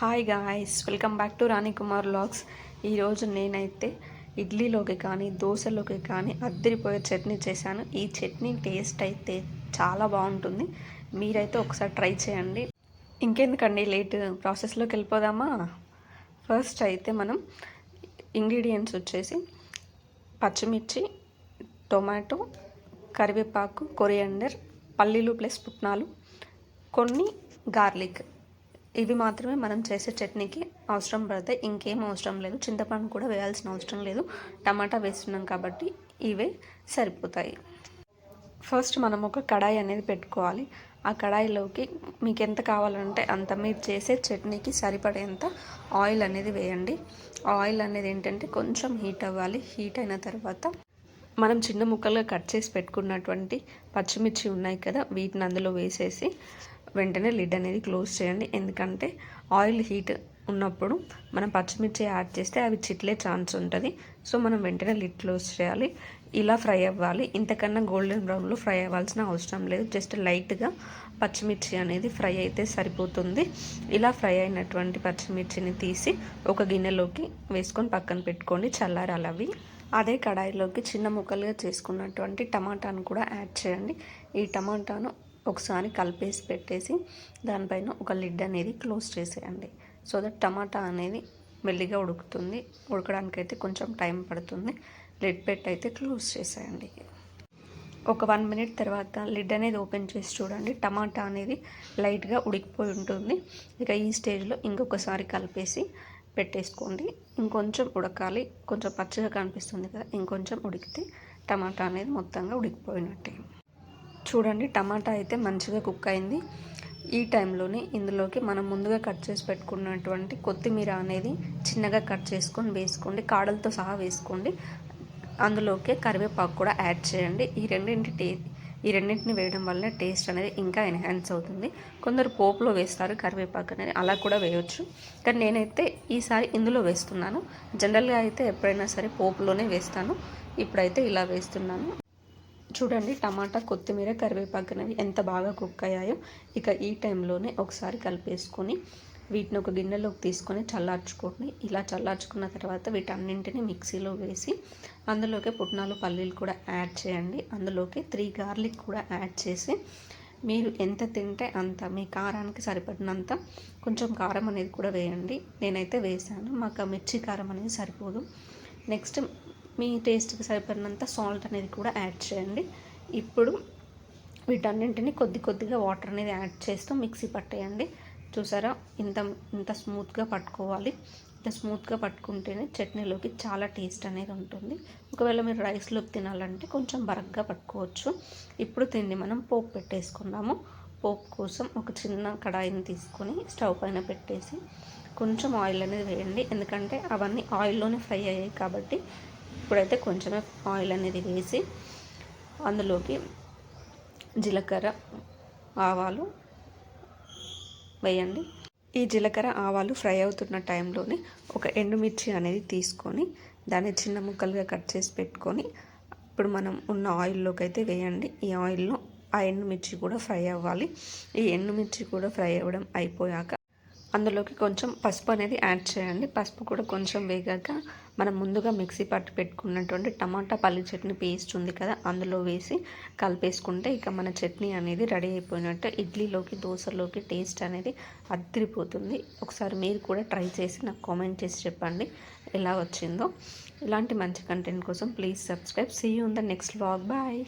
Hi guys welcome back to Rani Kumar logs ఈరోజు నేనైతే ఇడ్లీలోకి కానీ దోశలోకి కానీ అద్దరిపోయే చట్నీ చేశాను. ఈ చట్నీ టేస్ట్ అయితే చాలా బాగుంటుంది. మీరైతే ఒకసారి ట్రై చేయండి. ఇంకెందుకండి లేట్ ప్రాసెస్లోకి వెళ్ళిపోదామా? ఫస్ట్ అయితే మనం ఇంగ్రీడియంట్స్ వచ్చేసి పచ్చిమిర్చి టొమాటో కరివేపాకు కొరియండర్ పల్లీలు ప్లస్ పుట్నాలు కొన్ని గార్లిక్. ఇవి మాత్రమే మనం చేసే చట్నీకి అవసరం పడతాయి. ఇంకేం అవసరం లేదు. చింతపండు కూడా వేయాల్సిన అవసరం లేదు. టమాటా వేస్తున్నాం కాబట్టి ఇవే సరిపోతాయి. ఫస్ట్ మనం ఒక కడాయి అనేది పెట్టుకోవాలి. ఆ కడాయిలోకి మీకు ఎంత కావాలంటే అంత మీరు చేసే చట్నీకి సరిపడేంత ఆయిల్ అనేది వేయండి. ఆయిల్ అనేది ఏంటంటే కొంచెం హీట్ అవ్వాలి. హీట్ అయిన తర్వాత మనం చిన్న ముక్కలుగా కట్ చేసి పెట్టుకున్నటువంటి పచ్చిమిర్చి ఉన్నాయి కదా వీటిని అందులో వేసేసి వెంటనే లిడ్ అనేది క్లోజ్ చేయండి. ఎందుకంటే ఆయిల్ హీట్ ఉన్నప్పుడు మనం పచ్చిమిర్చి యాడ్ చేస్తే అవి చిట్లే ఛాన్స్ ఉంటుంది. సో మనం వెంటనే లిడ్ క్లోజ్ చేయాలి. ఇలా ఫ్రై అవ్వాలి. ఇంతకన్నా గోల్డెన్ బ్రౌన్లో ఫ్రై అవ్వాల్సిన అవసరం లేదు. జస్ట్ లైట్గా పచ్చిమిర్చి అనేది ఫ్రై అయితే సరిపోతుంది. ఇలా ఫ్రై అయినటువంటి పచ్చిమిర్చిని తీసి ఒక గిన్నెలోకి వేసుకొని పక్కన పెట్టుకోండి. చల్లారాలి అవి. అదే కడాయిలోకి చిన్న ముక్కలుగా చేసుకున్నటువంటి టమాటాను కూడా యాడ్ చేయండి. ఈ టమాటాను ఒకసారి కలిపేసి పెట్టేసి దానిపైన ఒక లిడ్ అనేది క్లోజ్ చేసేయండి. సో దట్ టమాటా అనేది మెల్లిగా ఉడుకుతుంది. ఉడకడానికైతే కొంచెం టైం పడుతుంది. లిడ్ పెట్టి అయితే క్లోజ్ చేసేయండి. ఒక వన్ మినిట్ తర్వాత లిడ్ అనేది ఓపెన్ చేసి చూడండి. టమాటా అనేది లైట్గా ఉడికిపోయి ఉంటుంది. ఇక ఈ స్టేజ్లో ఇంకొకసారి కలిపేసి పెట్టేసుకోండి. ఇంకొంచెం ఉడకాలి. కొంచెం పచ్చగా కనిపిస్తుంది కదా ఇంకొంచెం ఉడికితే టమాటా అనేది మొత్తంగా ఉడికిపోయినట్టే. చూడండి టమాటా అయితే మంచిగా కుక్ అయింది. ఈ టైంలోనే ఇందులోకి మనం ముందుగా కట్ చేసి పెట్టుకున్నటువంటి కొత్తిమీర అనేది చిన్నగా కట్ చేసుకొని వేసుకోండి. కాడలతో సహా వేసుకోండి. అందులోకి కరివేపాకు కూడా యాడ్ చేయండి. ఈ రెండింటి టే ఈ రెండింటిని వేయడం వల్ల టేస్ట్ అనేది ఇంకా ఎన్హాన్స్ అవుతుంది. కొందరు పోపులో వేస్తారు కరివేపాకు అనేది అలా కూడా వేయవచ్చు కానీ నేనైతే ఈసారి ఇందులో వేస్తున్నాను. జనరల్గా అయితే ఎప్పుడైనా సరే పోపులోనే వేస్తాను. ఇప్పుడైతే ఇలా వేస్తున్నాను. చూడండి టమాటా కొత్తిమీర కరివేపాకునవి ఎంత బాగా కుక్ అయ్యాయో ఇక ఈ టైంలోనే ఒకసారి కలిపేసుకొని వీటిని ఒక గిన్నెలోకి తీసుకొని చల్లార్చుకోండి. ఇలా చల్లార్చుకున్న తర్వాత వీటన్నింటిని మిక్సీలో వేసి అందులోకి పుట్నాలు పల్లీలు కూడా యాడ్ చేయండి. అందులోకి త్రీ గార్లిక్ కూడా యాడ్ చేసి మీరు ఎంత తింటే అంత మీ కారానికి సరిపడినంత కొంచెం కారం అనేది కూడా వేయండి. నేనైతే వేసాను మాకు మిర్చి కారం అనేది సరిపోదు. నెక్స్ట్ మీ టేస్ట్కి సరిపడినంత సాల్ట్ అనేది కూడా యాడ్ చేయండి. ఇప్పుడు వీటన్నింటిని కొద్ది కొద్దిగా వాటర్ అనేది యాడ్ చేస్తూ మిక్సీ పట్టేయండి. చూసారా? ఇంత ఇంత స్మూత్గా పట్టుకోవాలి. ఇంత స్మూత్గా పట్టుకుంటేనే చట్నీలోకి చాలా టేస్ట్ అనేది ఉంటుంది. ఒకవేళ మీరు రైస్లోకి తినాలంటే కొంచెం బరగ్గా పట్టుకోవచ్చు. ఇప్పుడు తిండి మనం పోపు పెట్టేసుకున్నాము పోపు కోసం ఒక చిన్న కడాయిని తీసుకొని స్టవ్ పైన పెట్టేసి కొంచెం ఆయిల్ అనేది వేయండి. ఎందుకంటే అవన్నీ ఆయిల్లోనే ఫ్రై అయ్యాయి కాబట్టి ఇప్పుడైతే కొంచెమే ఆయిల్ అనేది వేసి అందులోకి జీలకర్ర ఆవాలు వేయండి. ఈ జీలకర్ర ఆవాలు ఫ్రై అవుతున్న టైంలోనే ఒక ఎండుమిర్చి అనేది తీసుకొని దాన్ని చిన్న ముక్కలుగా కట్ చేసి పెట్టుకొని ఇప్పుడు మనం ఉన్న ఆయిల్లోకి అయితే వేయండి. ఈ ఆయిల్లో ఆ ఎండుమిర్చి కూడా ఫ్రై అవ్వాలి. ఈ ఎండుమిర్చి కూడా ఫ్రై అవ్వడం అయిపోయాక అందులోకి కొంచెం పసుపు అనేది యాడ్ చేయండి. పసుపు కూడా కొంచెం వేగాక మనం ముందుగా మిక్సీ పట్టు పెట్టుకున్నటువంటి టమాటా పల్లి చట్నీ పేస్ట్ ఉంది కదా అందులో వేసి కలిపేసుకుంటే ఇక మన చట్నీ అనేది రెడీ అయిపోయినట్టు ఇడ్లీలోకి దోశలోకి టేస్ట్ అనేది అద్దరిపోతుంది. ఒకసారి మీరు కూడా ట్రై చేసి నాకు కామెంట్ చేసి చెప్పండి ఎలా వచ్చిందో. ఇలాంటి మంచి కంటెంట్ కోసం please subscribe. See you in the next blog bye